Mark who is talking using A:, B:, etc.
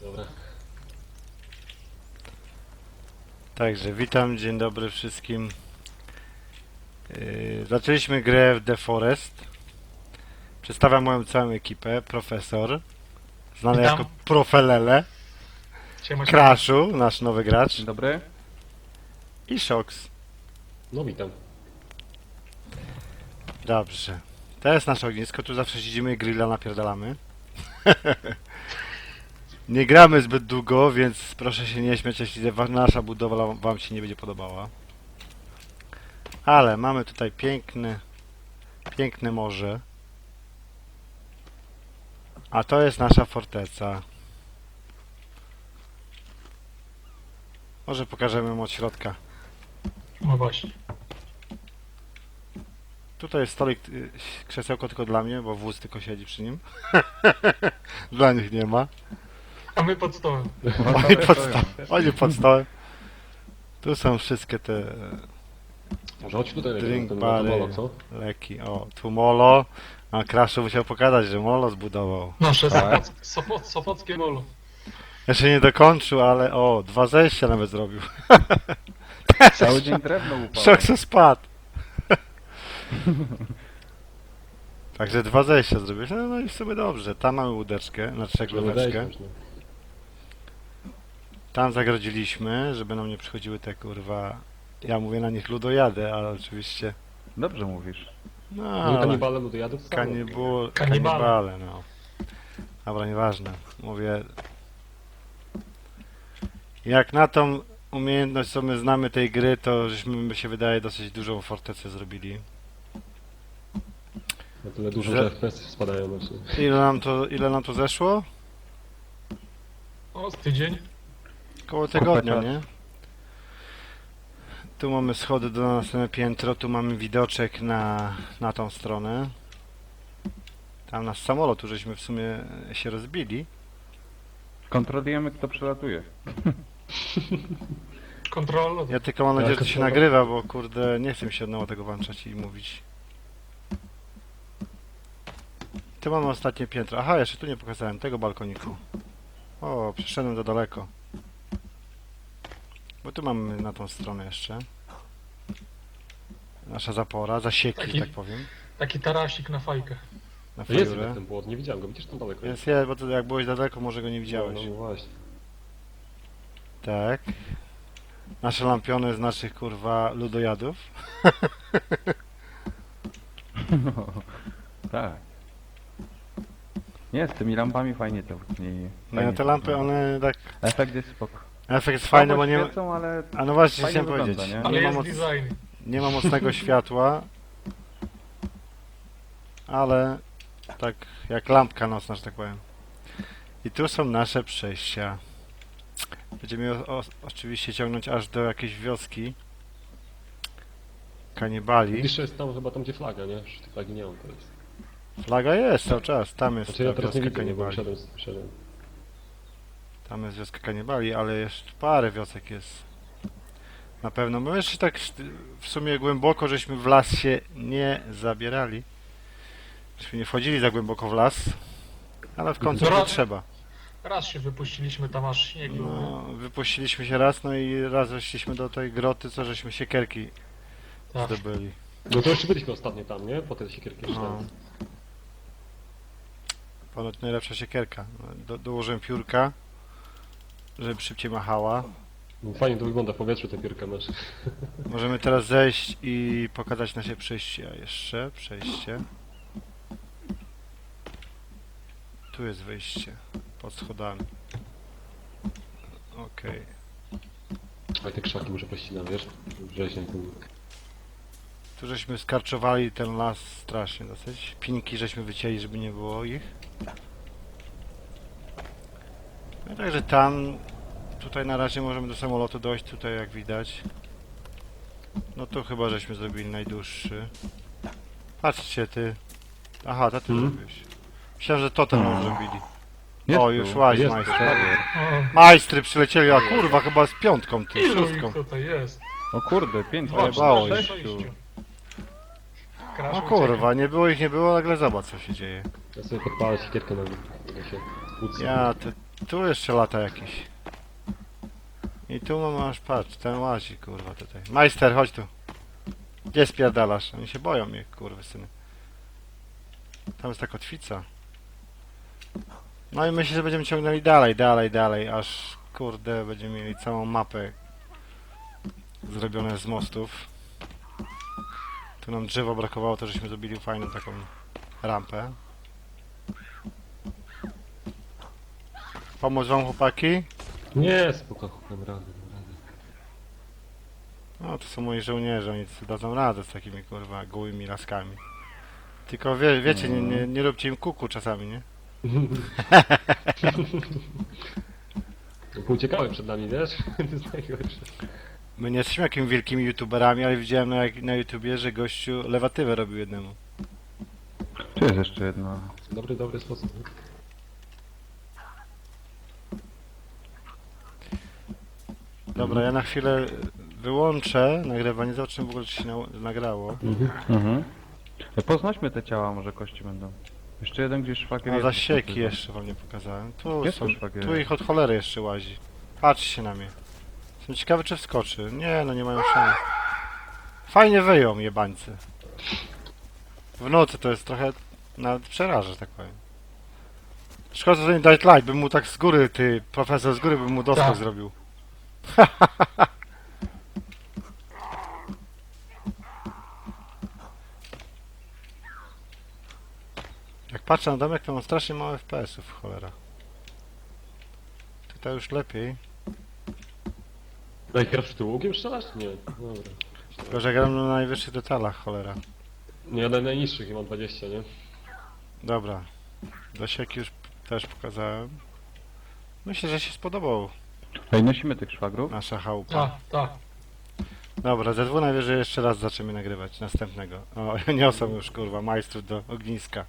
A: Dobra.
B: Także witam, dzień dobry wszystkim. Yy, zaczęliśmy grę w The Forest. Przedstawiam moją całą ekipę. Profesor, znany
C: Witam.
B: jako Profelele,
C: Siema, siema.
B: Crashu, nasz nowy gracz
D: Dzień dobry.
B: i Shox.
A: No witam.
B: Dobrze. To jest nasze ognisko, tu zawsze siedzimy i grilla napierdalamy. nie gramy zbyt długo, więc proszę się nie śmiać, jeśli nasza budowla wam się nie będzie podobała. Ale mamy tutaj piękne, piękne morze. A to jest nasza forteca. Może pokażemy ją od środka.
C: No właśnie.
B: Tutaj jest stolik, y, krzesełko tylko dla mnie, bo wóz tylko siedzi przy nim. dla nich nie ma.
C: A my pod stołem.
B: Oni pod, sto- oni pod stołem. Tu są wszystkie te
A: Może chodź tutaj,
B: Drink
A: ten
B: bary.
A: molo, co?
B: leki. O, tu Molo. A Kraszu musiał pokazać, że Molo zbudował.
C: Nasze
D: Tak.
C: Sopoc- Sopo- Sopockie molo.
B: Jeszcze nie dokończył, ale o, dwa zejścia nawet zrobił.
D: Cały dzień drewno upało.
B: Szok se spadł. Także dwa zejścia zrobiłeś. No, no i w sumie dobrze. Tam mamy łódeczkę, znaczy
A: wejść można.
B: Tam zagrodziliśmy, żeby nam nie przychodziły te kurwa. Ja mówię na nich ludojady, ale oczywiście.
D: Dobrze mówisz.
B: No,
A: No
B: ale
A: kanibale do jadów samo.
B: kanibu,
C: Kanibale.
B: kanibale, no. Dobra, nieważne. Mówię. Jak na tą umiejętność, co my znamy tej gry, to żeśmy, mi się wydaje, dosyć dużą fortecę zrobili.
A: Na tyle dużo,
B: Że-
A: że FPS spadają.
B: Ile nam to, ile nam to zeszło?
C: O, z tydzień.
B: Koło tygodnia, nie? Tu mamy schody do następne piętro, tu mamy widoczek na, na tą stronę. Tam nasz samolot, tu żeśmy w sumie się rozbili.
D: Kontrolujemy kto przelatuje.
C: Kontrol.
B: Ja tylko mam nadzieję, że to się nagrywa, bo kurde, nie chcę mi się od nowa tego włączać i mówić. Tu mamy ostatnie piętro. Aha, jeszcze tu nie pokazałem tego balkoniku. O, przeszedłem za daleko. Bo tu mamy na tą stronę jeszcze. Nasza zapora, zasieki,
C: Taki-
B: tak powiem.
C: Taki tarasik na fajkę.
B: Na
A: No jest
B: fajurę.
A: ten płot, nie widziałem go, widzisz tam daleko.
B: Jest, jest, bo to jak byłeś daleko, może go nie widziałeś.
A: No, no właśnie.
B: Tak. Nasze lampiony z naszych kurwa ludojadów.
D: tak. Nie, z tymi lampami fajnie to nie,
B: Nie,
D: fajnie
B: te lampy, one tak.
D: Efekt jest spoko.
B: Efekt jest fajny, bo nie.
D: świecą, ale
B: A no właśnie,
D: Fajnie
B: chciałem
D: wygląda,
B: powiedzieć.
D: nie?
C: Ale
B: Nie ma,
C: jest
B: moc...
C: design.
B: nie ma mocnego światła, ale tak jak lampka nocna, że tak powiem. I tu są nasze przejścia. Będziemy je o, o, oczywiście ciągnąć aż do jakiejś wioski. Kanibali.
A: Widzisz, jest tam chyba tam gdzie flaga, nie? Już tej flagi nie mam teraz.
B: Flaga jest cały czas. Tam jest
A: Znaczy ja
B: ta
A: teraz nie
B: wioska
A: widzę, nie, bo
B: kanibali. Tam jest wioska kanibali, ale jeszcze parę wiosek jest. Na pewno. My jeszcze tak w sumie głęboko, żeśmy w las się nie zabierali. Żeśmy nie wchodzili za głęboko w las. Ale w końcu to trzeba.
C: Raz się wypuściliśmy tam aż śnieg był.
B: No, wypuściliśmy się raz, no i raz weszliśmy do tej groty, co żeśmy siekierki
C: Tak.
B: zdobyli.
A: No to jeszcze byliśmy ostatnio tam, nie? Po tej siekierki
B: No. Ponoć najlepsza siekierka. No, Do, dołożyłem piórka, żeby szybciej machała.
A: No, Fajnie to wygląda w powietrzu te piórka nasze.
B: Możemy teraz zejść i pokazać nasze przejście. A jeszcze przejście. Tu jest wyjście. Pod schodami. Okej.
A: A te krzaki muszę pościnam, wiesz? Wrześnień ten...
B: Tu żeśmy skarczowali ten las strasznie dosyć. Pinki żeśmy wycięli, żeby nie było ich. No także tam, tutaj na razie możemy do samolotu dojść, tutaj jak widać. No to chyba żeśmy zrobili najdłuższy. Patrzcie ty. Aha, to ty
A: Mhm.
B: zrobiłeś. Myślałem, że to ten nam zrobili.
D: Jest
B: o,
D: tu.
B: już łaź
A: Jest
B: majster.
C: O,
B: Majstry przylecieli, a kurwa chyba z piątką ty,
C: ilu
B: szóstką.
C: ich tutaj jest?
D: O kurde, pięć
C: Dwa,
B: Pojebało
C: cztery,
B: ich.
C: sześciu.
B: O
C: Crash
B: kurwa, nie było ich, nie było, nagle zobacz co się dzieje.
A: Ja sobie podpalę siekierkę na nim. żeby się
B: Ja te Tu jeszcze lata jakiś. I tu masz, patrz, ten łazi, kurwa, tutaj. Majster, chodź tu. Gdzie spierdalasz? Oni się boją mnie, kurwy syny. Tam jest ta kotwica. No i myślę, że będziemy ciągnęli dalej, dalej, dalej, aż, kurde, będziemy mieli całą mapę zrobione z mostów. Tu nam drzewo brakowało, to żeśmy zrobili fajną taką rampę. Pomóc wam chłopaki?
A: Nie, spoko, radę.
B: No to są moi żołnierze, oni sobie dadzą radę z takimi kurwa gołymi laskami. Tylko wie, wiecie, nie, nie, nie róbcie im kuku czasami, nie?
A: Uciekały przed nami, wiesz? To jest najgorsze.
B: My nie jesteśmy jakimiś wielkimi youtuberami, ale widziałem na, jak- na YouTubie, że gościu lewatywę robił jednemu.
D: Tu jest jeszcze jedno.
A: Dobry, dobry sposób. nie?
B: Dobra, ja na chwilę wyłączę nagrywanie, zobaczymy w ogóle czy się na, nagrało.
D: Mhm. E, Poznaczmy te ciała, może kości będą. Jeszcze jeden gdzieś szwagier
B: A
D: jest.
B: zasieki jeszcze wam nie pokazałem. Tu,
D: Jest
B: są,
D: tu szwagier.
B: tu ich od cholery jeszcze łazi. Patrzcie na mnie. Jestem ciekawy czy wskoczy. Nie, no nie mają szans. Fajnie wyją jebańcy. W nocy to jest trochę... Nawet przeraża, że tak powiem. Szkoda, że to nie Dight Light, bym mu tak z góry, ty, profesor z góry bym mu doskok
C: Tak.
B: zrobił. Jak patrzę na domek, to mam strasznie mało FPS-ów, cholera. Tutaj już lepiej.
A: Najpierw ty ługiem strzelasz? Nie, dobra.
B: Tylko, że gram na najwyższych detalach, cholera.
A: Nie, na najniższych, ja mam 20, nie?
B: Dobra. Dosieki już też pokazałem. Myślę, że się spodobał
D: Ej, nosimy tych szwagrów.
B: nasza chałupa.
C: Tak, tak.
B: Dobra, ze dwóch najwyżej jeszcze raz zaczniemy nagrywać następnego. O, niosą już kurwa majstrów do ogniska.